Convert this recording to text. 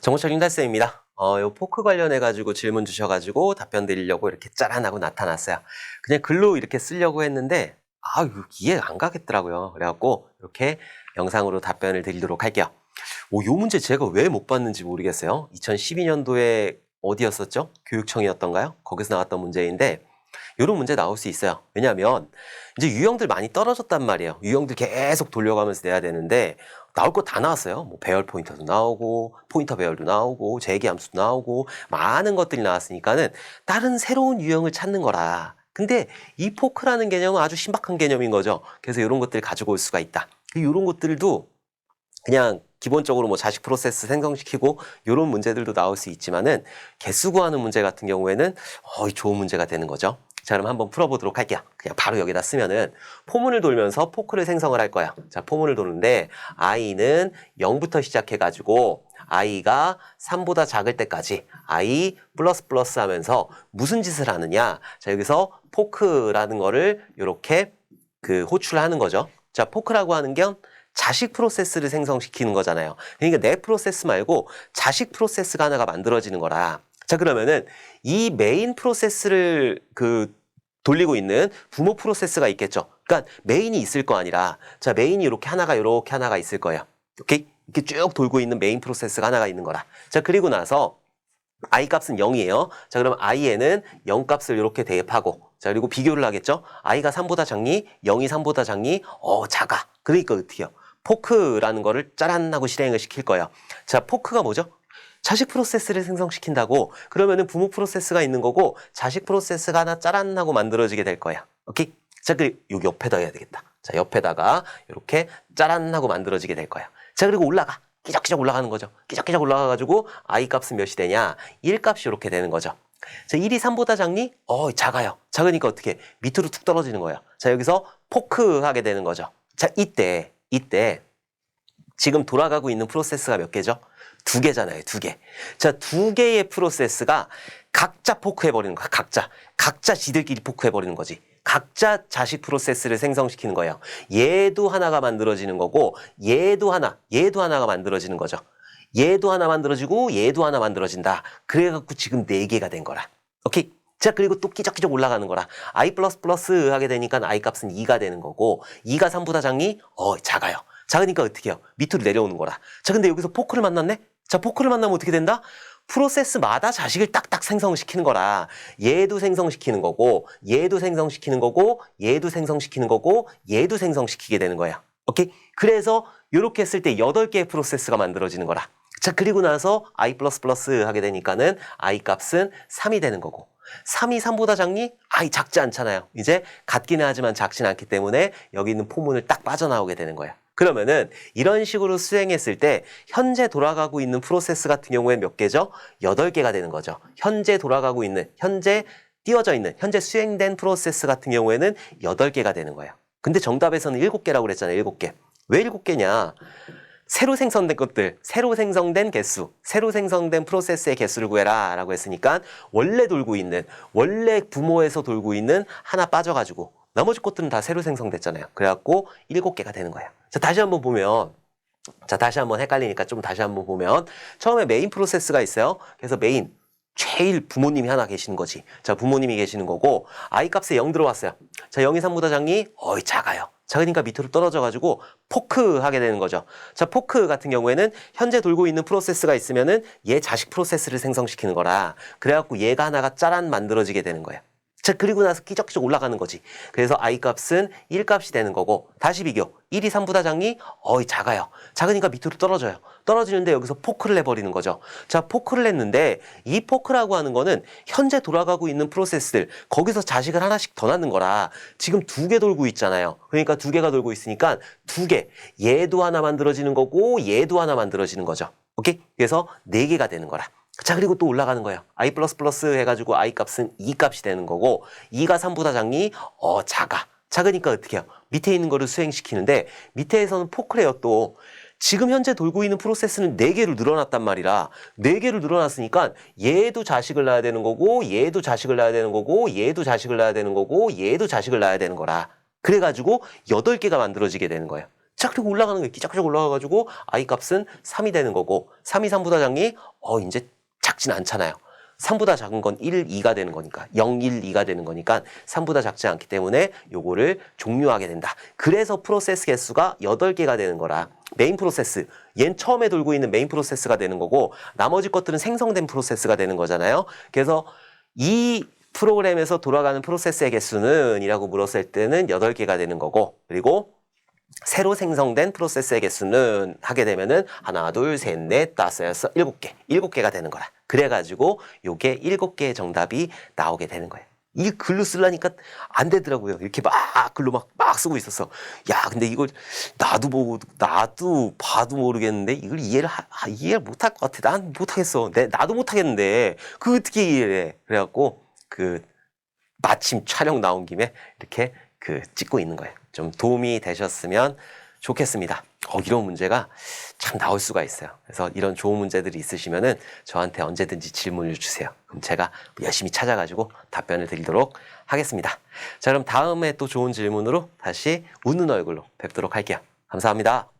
정보철 윤달쌤입니다. 어, 요 포크 관련해가지고 질문 주셔가지고 답변 드리려고 이렇게 짜란하고 나타났어요. 그냥 글로 이렇게 쓰려고 했는데, 아, 이해가 안 가겠더라고요. 그래갖고 이렇게 영상으로 답변을 드리도록 할게요. 오, 요 문제 제가 왜 못 봤는지 모르겠어요. 2012년도에 어디였었죠? 교육청이었던가요? 거기서 나왔던 문제인데, 이런 문제 나올 수 있어요. 왜냐하면 이제 유형들 많이 떨어졌단 말이에요. 유형들 계속 돌려가면서 내야 되는데 나올 거 다 나왔어요. 뭐 배열 포인터도 나오고 포인터 배열도 나오고 재기 함수도 나오고 많은 것들이 나왔으니까는 다른 새로운 유형을 찾는 거라. 근데 이 포크라는 개념은 아주 신박한 개념인 거죠. 그래서 이런 것들을 가지고 올 수가 있다. 이런 것들도 그냥 기본적으로 뭐 자식 프로세스 생성시키고 이런 문제들도 나올 수 있지만은 개수 구하는 문제 같은 경우에는 어, 좋은 문제가 되는 거죠. 자, 그럼 한번 풀어보도록 할게요. 그냥 바로 여기다 쓰면은 포문을 돌면서 포크를 생성을 할 거예요. 자, 포문을 도는데 i는 0부터 시작해가지고 i가 3보다 작을 때까지 i 플러스 플러스 하면서 무슨 짓을 하느냐. 자, 여기서 포크라는 거를 이렇게 그 호출하는 거죠. 자, 포크라고 하는 게 자식 프로세스를 생성시키는 거잖아요. 그러니까 내 프로세스 말고 자식 프로세스가 하나가 만들어지는 거라. 자, 그러면은 이 메인 프로세스를 그 돌리고 있는 부모 프로세스가 있겠죠. 그러니까 메인이 있을 거 아니라 자, 메인이 이렇게 하나가 이렇게 하나가 있을 거예요. 오케이? 이렇게 쭉 돌고 있는 메인 프로세스가 하나가 있는 거라. 자, 그리고 나서 i 값은 0이에요. 자, 그럼 i에는 0 값을 이렇게 대입하고 자, 그리고 비교를 하겠죠. i가 3보다 작니? 0이 3보다 작니? 어, 작아. 그러니까 어떻게 해요? 포크라는 거를 짜란 하고 실행을 시킬 거예요. 자, 포크가 뭐죠? 자식 프로세스를 생성시킨다고 그러면은 부모 프로세스가 있는 거고 자식 프로세스가 하나 짜란 하고 만들어지게 될 거야. 오케이? 자, 그리고 여기 옆에다 해야 되겠다. 자, 옆에다가 이렇게 짜란 하고 만들어지게 될 거야. 자, 그리고 올라가. 끼적끼적 올라가는 거죠. 끼적끼적 올라가가지고 i 값은 몇이 되냐? 1 값이 이렇게 되는 거죠. 자, 1이 3보다 작니? 어, 작아요. 작으니까 어떻게? 밑으로 툭 떨어지는 거예요. 자, 여기서 포크 하게 되는 거죠. 자, 이때, 이때 지금 돌아가고 있는 프로세스가 몇 개죠? 두 개잖아요, 두 개. 자, 두 개의 프로세스가 각자 포크해버리는 거야, 각자. 각자 지들끼리 포크해버리는 거지. 각자 자식 프로세스를 생성시키는 거예요. 얘도 하나가 만들어지는 거고, 얘도 하나, 얘도 하나가 만들어지는 거죠. 얘도 하나 만들어지고, 얘도 하나 만들어진다. 그래갖고 지금 네 개가 된 거라. 오케이? 자, 그리고 또 끼적끼적 올라가는 거라. i 플러스 플러스 하게 되니까 i 값은 2가 되는 거고, 2가 3보다 작니? 어, 작아요. 작으니까 어떻게 해요? 밑으로 내려오는 거라. 자, 근데 여기서 포크를 만났네? 자, 포크를 만나면 어떻게 된다? 프로세스마다 자식을 딱딱 생성시키는 거라. 얘도 생성시키는 거고, 얘도 생성시키는 거고, 얘도 생성시키는 거고, 얘도 생성시키게 되는 거야. 오케이? 그래서 이렇게 했을 때 8개의 프로세스가 만들어지는 거라. 자, 그리고 나서 i 플러스 플러스 하게 되니까는 i 값은 3이 되는 거고. 3이 3보다 작니? i 작지 않잖아요. 이제 같기는 하지만 작진 않기 때문에 여기 있는 포문을 딱 빠져나오게 되는 거야. 그러면은 이런 식으로 수행했을 때 현재 돌아가고 있는 프로세스 같은 경우에 몇 개죠? 8개가 되는 거죠. 현재 돌아가고 있는, 현재 띄워져 있는, 현재 수행된 프로세스 같은 경우에는 8개가 되는 거예요. 근데 정답에서는 7개라고 그랬잖아요. 7개. 왜 7개냐? 새로 생성된 것들, 새로 생성된 개수, 새로 생성된 프로세스의 개수를 구해라 라고 했으니까 원래 돌고 있는, 원래 부모에서 돌고 있는 하나 빠져가지고 나머지 것들은 다 새로 생성됐잖아요. 그래갖고 7개가 되는 거예요. 자, 다시 한번 보면 자, 다시 한번 헷갈리니까 좀 다시 한번 보면 처음에 메인 프로세스가 있어요. 그래서 메인 제일 부모님이 하나 계시는 거지. 자, 부모님이 계시는 거고 i 값에 0 들어왔어요. 자, 0이 3보다 작니? 어이, 작아요. 작으니까 밑으로 떨어져 가지고 포크 하게 되는 거죠. 자, 포크 같은 경우에는 현재 돌고 있는 프로세스가 있으면은 얘 자식 프로세스를 생성시키는 거라. 그래 갖고 얘가 하나가 짜란 만들어지게 되는 거예요. 자, 그리고 나서 끼적끼적 올라가는 거지. 그래서 i 값은 1 값이 되는 거고, 다시 비교. 1이 3보다 작니? 어이, 작아요. 작으니까 밑으로 떨어져요. 떨어지는데 여기서 포크를 내버리는 거죠. 자, 포크를 냈는데, 이 포크라고 하는 거는 현재 돌아가고 있는 프로세스들, 거기서 자식을 하나씩 더 낳는 거라, 지금 두 개 돌고 있잖아요. 그러니까 두 개가 돌고 있으니까 두 개. 얘도 하나 만들어지는 거고, 얘도 하나 만들어지는 거죠. 오케이? 그래서 네 개가 되는 거라. 자, 그리고 또 올라가는 거예요. i 플러스 플러스 해가지고 i 값은 2 값이 되는 거고, 2가 3보다 작니? 어, 작아. 작으니까 어떻게 해요? 밑에 있는 거를 수행시키는데, 밑에에서는 포크래요, 또. 지금 현재 돌고 있는 프로세스는 4개로 늘어났단 말이라, 4개로 늘어났으니까, 얘도 자식을 낳아야 되는 거고, 얘도 자식을 낳아야 되는 거고, 얘도 자식을 낳아야 되는 거고, 얘도 자식을 낳아야 되는 거라. 그래가지고, 8개가 만들어지게 되는 거예요. 끼짝끼짝 올라가는 거예요. 끼짝끼짝 올라가가지고 i 값은 3이 되는 거고 3이 3보다 작니? 어 이제 작진 않잖아요. 3보다 작은 건 1, 2가 되는 거니까 0, 1, 2가 되는 거니까 3보다 작지 않기 때문에 요거를 종료하게 된다. 그래서 프로세스 개수가 8개가 되는 거라. 메인 프로세스, 얜 처음에 돌고 있는 메인 프로세스가 되는 거고 나머지 것들은 생성된 프로세스가 되는 거잖아요. 그래서 이 프로그램에서 돌아가는 프로세스의 개수는 이라고 물었을 때는 8개가 되는 거고 그리고 새로 생성된 프로세스의 개수는 하게 되면은 하나, 둘, 셋, 넷, 다섯, 여섯, 일곱 개, 일곱 개가 되는 거라. 그래가지고 요게 일곱 개의 정답이 나오게 되는 거예요. 이 글로 쓰려니까 안 되더라고요. 이렇게 막 글로 막, 막 쓰고 있었어. 야, 근데 이걸 나도 보고, 나도 봐도 모르겠는데 이걸 이해를, 하, 아, 이해를 못 할 것 같아. 난 못하겠어. 내, 나도 못하겠는데. 그 어떻게 이해를 해. 그래갖고 그 마침 촬영 나온 김에 이렇게 그 찍고 있는 거예요. 좀 도움이 되셨으면 좋겠습니다. 어, 이런 문제가 참 나올 수가 있어요. 그래서 이런 좋은 문제들이 있으시면은 저한테 언제든지 질문을 주세요. 그럼 제가 열심히 찾아가지고 답변을 드리도록 하겠습니다. 자, 그럼 다음에 또 좋은 질문으로 다시 웃는 얼굴로 뵙도록 할게요. 감사합니다.